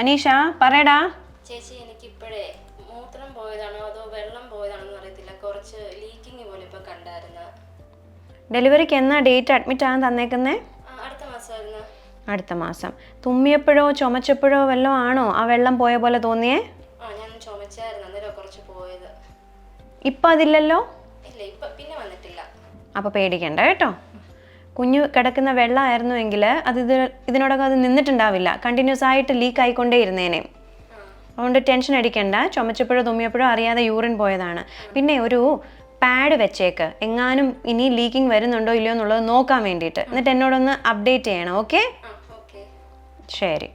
അനീഷ പറയടാ. ചേച്ചി എനിക്ക് ഇപ്പോഴേ മൂത്രം പോയതാണോ അതോ വെള്ളം പോയതാണോ എന്ന് അറിയത്തില്ല. കുറച്ച് ലീക്കിങ് പോലെ ഇപ്പൊ കണ്ടായിരുന്നു. ഡെലിവറിക്ക് എന്നാ ഡേറ്റ് അഡ്മിറ്റ് ആകാൻ തന്നേക്കുന്നേ? അടുത്ത മാസമായിരുന്നു. അടുത്ത മാസം. തുമ്മിയപ്പോഴോ ചുമച്ചപ്പോഴോ വെള്ളം ആണോ ആ വെള്ളം പോയ പോലെ തോന്നിയേ? ആ ഞാൻ ചുമച്ചായിരുന്നു. അന്നേരം കുറച്ച് പോയത്. ഇപ്പം അതില്ലല്ലോ ഇല്ല ഇപ്പൊ പിന്നെ വന്നിട്ടില്ല. അപ്പോൾ പേടിക്കണ്ട കേട്ടോ. കുഞ്ഞു കിടക്കുന്ന വെള്ളമായിരുന്നു എങ്കിൽ അത് ഇത് ഇതിനോടൊക്കെ അത് നിന്നിട്ടുണ്ടാവില്ല. കണ്ടിന്യൂസ് ആയിട്ട് ലീക്ക് ആയിക്കൊണ്ടേ ഇരുന്നേനെ. അതുകൊണ്ട് ടെൻഷൻ അടിക്കണ്ട. ചുമച്ചപ്പോഴോ തുമ്മിയപ്പോഴോ അറിയാതെ യൂറിൻ പോയതാണ്. പിന്നെ ഒരു പാഡ് വെച്ചേക്ക്. എങ്ങാനും ഇനി ലീക്കിംഗ് വരുന്നുണ്ടോ ഇല്ലയോ എന്നുള്ളത് നോക്കാൻ വേണ്ടിയിട്ട്. എന്നിട്ട് എന്നോടൊന്ന് അപ്ഡേറ്റ് ചെയ്യണം ഓക്കെ ശരി.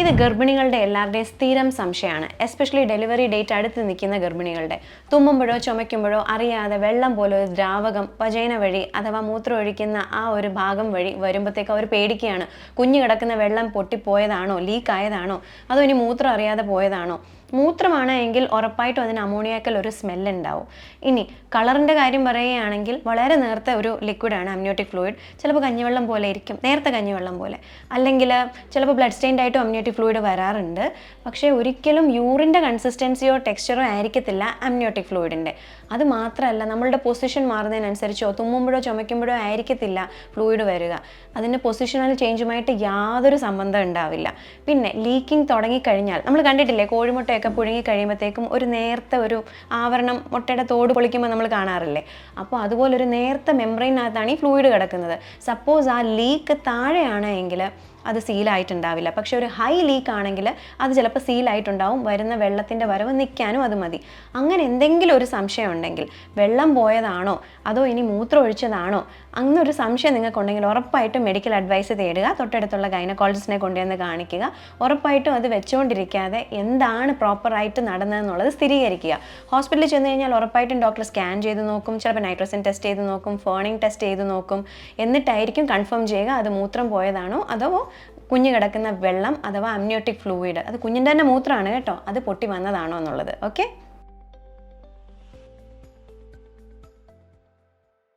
ഇത് ഗർഭിണികളുടെ എല്ലാവരുടെയും സ്ഥിരം സംശയമാണ്. എസ്പെഷ്യലി ഡെലിവറി ഡേറ്റ് അടുത്ത് നിൽക്കുന്ന ഗർഭിണികളുടെ. തുമ്മുമ്പോഴോ ചുമയ്ക്കുമ്പോഴോ അറിയാതെ വെള്ളം പോലെ ഒരു ദ്രാവകം വജൈന വഴി അഥവാ മൂത്രം ഒഴിക്കുന്ന ആ ഒരു ഭാഗം വഴി വരുമ്പോഴത്തേക്ക് അവർ പേടിക്കുകയാണ്. കുഞ്ഞു കിടക്കുന്ന വെള്ളം പൊട്ടിപ്പോയതാണോ ലീക്കായതാണോ അതോ ഇനി മൂത്രം അറിയാതെ പോയതാണോ? മൂത്രമാണ് എങ്കിൽ ഉറപ്പായിട്ടും അതിന് അമോണിയാക്കൽ ഒരു സ്മെൽ ഉണ്ടാവും. ഇനി കളറിന്റെ കാര്യം പറയുകയാണെങ്കിൽ വളരെ നേർത്ത ഒരു ലിക്വിഡാണ് അമ്നിയോട്ടിക് ഫ്ലൂയിഡ് ചിലപ്പോൾ കഞ്ഞിവെള്ളം പോലെ ഇരിക്കും നേർത്ത കഞ്ഞിവെള്ളം പോലെ. അല്ലെങ്കിൽ ചിലപ്പോൾ ബ്ലഡ് സ്റ്റെയിൻഡ് ആയിട്ടും അമ്നിയോട്ടിക് ഫ്ലൂയിഡ് വരാറുണ്ട്. പക്ഷേ ഒരിക്കലും യൂറിന്റെ കൺസിസ്റ്റൻസിയോ ടെക്സ്ചറോ ആയിരിക്കത്തില്ല അമ്നിയോട്ടിക് ഫ്ലൂയിഡിന്റെ അത് മാത്രമല്ല നമ്മളുടെ പൊസിഷൻ മാറുന്നതിനനുസരിച്ചോ തുമ്മുമ്പോഴോ ചുമയ്ക്കുമ്പോഴോ ആയിരിക്കത്തില്ല ഫ്ലൂയിഡ് വരിക. അതിന്റെ പൊസിഷണൽ ചേഞ്ചുമായിട്ട് യാതൊരു സംബന്ധം ഉണ്ടാവില്ല. പിന്നെ ലീക്കിംഗ് തുടങ്ങിക്കഴിഞ്ഞാൽ നമ്മൾ കണ്ടിട്ടില്ലേ കോഴിമുട്ടയൊക്കെ പുഴുങ്ങി കഴിയുമ്പോഴത്തേക്കും ഒരു നേർത്ത ഒരു ആവരണം മുട്ടയുടെ തോട് പൊളിക്കുമ്പോൾ നമ്മൾ കാണാറില്ലേ? അപ്പോൾ അതുപോലെ ഒരു നേർത്ത മെമ്പറൈനകത്താണ് ഈ ഫ്ലൂയിഡ് കിടക്കുന്നത്. സപ്പോസ് ആ ലീക്ക് താഴെയാണ് എങ്കിൽ അത് സീലായിട്ടുണ്ടാവില്ല. പക്ഷേ ഒരു ഹൈ ലീക്ക് ആണെങ്കിൽ അത് ചിലപ്പോൾ സീലായിട്ടുണ്ടാവും. വരുന്ന വെള്ളത്തിന്റെ വരവ് നിൽക്കാനും അത് മതി. അങ്ങനെ എന്തെങ്കിലും ഒരു സംശയം ഉണ്ടെങ്കിൽ വെള്ളം പോയതാണോ? അതോ ഇനി മൂത്രം ഒഴിച്ചതാണോ? അങ്ങനൊരു സംശയം നിങ്ങൾക്കുണ്ടെങ്കിൽ ഉറപ്പായിട്ടും മെഡിക്കൽ അഡ്വൈസ് തേടുക. തൊട്ടടുത്തുള്ള ഗൈനക്കോളജിസ്റ്റിനെ കൊണ്ടുവന്ന് കാണിക്കുക. ഉറപ്പായിട്ടും അത് വെച്ചുകൊണ്ടിരിക്കാതെ എന്താണ് പ്രോപ്പറായിട്ട് നടന്നതെന്നുള്ളത് സ്ഥിരീകരിക്കുക. ഹോസ്പിറ്റലിൽ ചെന്ന് കഴിഞ്ഞാൽ ഉറപ്പായിട്ടും ഡോക്ടർ സ്കാൻ ചെയ്ത് നോക്കും ചിലപ്പോൾ നൈട്രോസിൻ ടെസ്റ്റ് ചെയ്ത് നോക്കും ഫേണിംഗ് ടെസ്റ്റ് ചെയ്ത് നോക്കും. എന്നിട്ടായിരിക്കും കൺഫേം ചെയ്യുക അത് മൂത്രം പോയതാണോ അതോ കുഞ്ഞ് കിടക്കുന്ന വെള്ളം അഥവാ അമ്നിയോട്ടിക് ഫ്ലൂയിഡ് അത് കുഞ്ഞിന്റെ തന്നെ മൂത്രമാണ് കേട്ടോ അത് പൊട്ടി വന്നതാണോ എന്നുള്ളത്. ഓക്കെ